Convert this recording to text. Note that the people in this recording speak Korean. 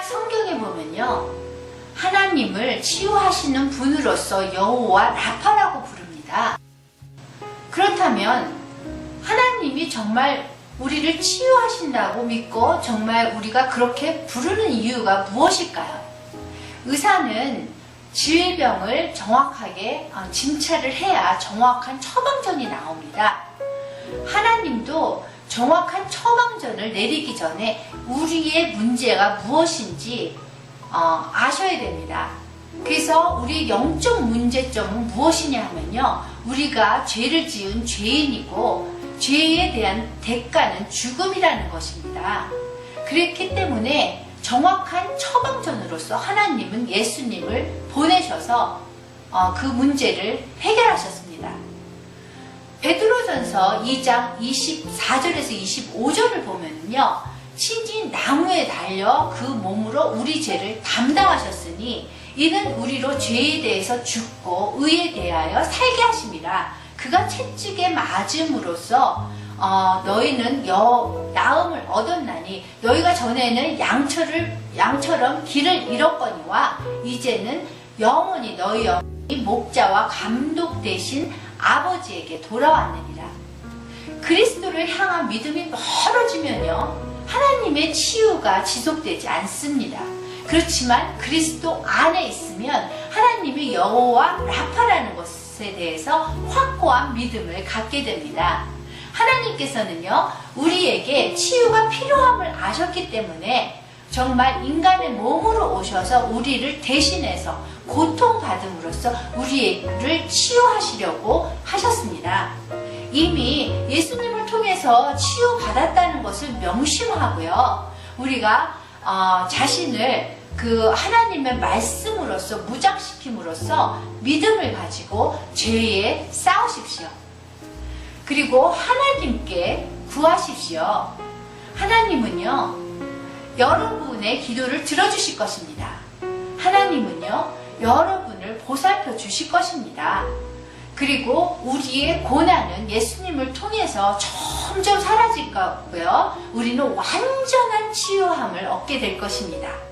신약 성경에 보면요. 하나님을 치유하시는 분으로서 여호와 라파라고 부릅니다. 그렇다면 하나님이 정말 우리를 치유하신다고 믿고 정말 우리가 그렇게 부르는 이유가 무엇일까요? 의사는 질병을 정확하게 어, 진찰을 해야 정확한 처방전이 나옵니다. 하나님도 정확한 처방전을 내리기 전에 우리의 문제가 무엇인지 어, 아셔야 됩니다. 그래서 우리 영적 문제점은 무엇이냐 하면요. 우리가 죄를 지은 죄인이고 죄에 대한 대가는 죽음이라는 것입니다. 그렇기 때문에 정확한 처방전으로서 하나님은 예수님을 보내셔서 어, 그 문제를 해결하셨습니다. 베드로전서 2장 24절에서 25절을 보면요. 친히 나무에 달려 그 몸으로 우리 죄를 담당하셨으니 이는 우리로 죄에 대해서 죽고 의에 대하여 살게 하심이라 그가 채찍에 맞음으로써 어, 너희는 여 나음을 얻었나니 너희가 전에는 양처를 양처럼 길을 잃었거니와 이제는 영원히 너희 목자와 감독 대신 아버지에게 돌아왔느니라. 그리스도를 향한 믿음이 멀어지면요. 하나님의 치유가 지속되지 않습니다. 그렇지만 그리스도 안에 있으면 하나님의 여호와 라파라는 것에 대해서 확고한 믿음을 갖게 됩니다. 하나님께서는요, 우리에게 치유가 필요함을 아셨기 때문에 정말 인간의 몸으로 오셔서 우리를 대신해서 고통받음으로써 우리를 치유하시려고 하셨습니다. 이미 예수님을 통해서 치유받았다는 것을 명심하고요. 우리가 어, 자신을 그 하나님의 말씀으로서 무장시킴으로써 믿음을 가지고 죄에 싸우십시오. 그리고 하나님께 구하십시오. 하나님은요, 여러분의 기도를 들어주실 것입니다. 하나님은요, 여러분을 보살펴 주실 것입니다. 그리고 우리의 고난은 예수님을 통해서 점점 사라질 거고요. 우리는 완전한 치유함을 얻게 될 것입니다.